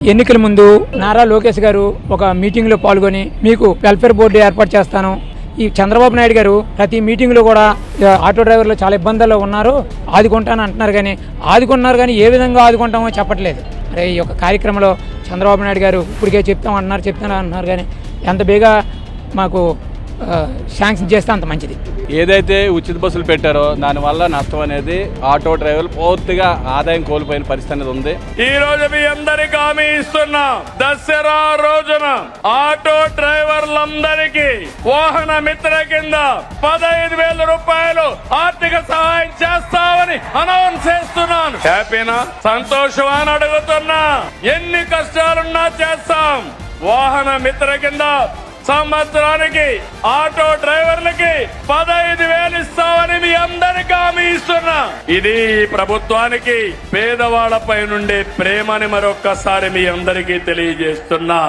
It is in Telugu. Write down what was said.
ఎన్నికల ముందు నారా లోకేష్ గారు ఒక మీటింగ్లో పాల్గొని మీకు వెల్ఫేర్ బోర్డు ఏర్పాటు చేస్తాను. ఈ చంద్రబాబు నాయుడు గారు ప్రతి మీటింగ్లో కూడా ఆటో డ్రైవర్లు చాలా ఇబ్బందుల్లో ఉన్నారు. ఆదుకుంటాను అంటున్నారు కానీ ఆదుకుంటున్నారు కానీ ఏ విధంగా ఆదుకుంటామో చెప్పట్లేదు. అరే ఈ యొక్క కార్యక్రమంలో చంద్రబాబు నాయుడు గారు ఇప్పటికే చెప్తాం అంటున్నారు చెప్తాను అంటున్నారు కానీ ఎంత బేగా మాకు శాంక్షన్ చేస్తే అంత మంచిది. ఏదైతే ఉచిత బస్సులు పెట్టారో దానివల్ల నష్టం అనేది ఆటో డ్రైవర్లు పూర్తిగా ఆదాయం కోల్పోయిన పరిస్థితి అనేది ఉంది. ఈ రోజు మీ అందరికి హామీ ఇస్తున్నా. దసరా రోజున ఆటో డ్రైవర్లందరికీ వాహన మిత్ర కింద పదహైదు వేల రూపాయలు ఆర్థిక సహాయం చేస్తామని అనౌన్స్ చేస్తున్నాను. హ్యాపీనా? సంతోషమా అని అడుగుతున్నా. ఎన్ని కష్టాలున్నా చేస్తాం. వాహన మిత్ర కింద సంవత్సరానికి ఆటో డ్రైవర్లకి పదహైదు వేలు ఇస్తామని మీ అందరికీ హామీ ఇస్తున్నా. ఇది ఈ ప్రభుత్వానికి పేదవాళ్ళపై నుండే ప్రేమని మరొక్కసారి మీ అందరికీ తెలియజేస్తున్నా.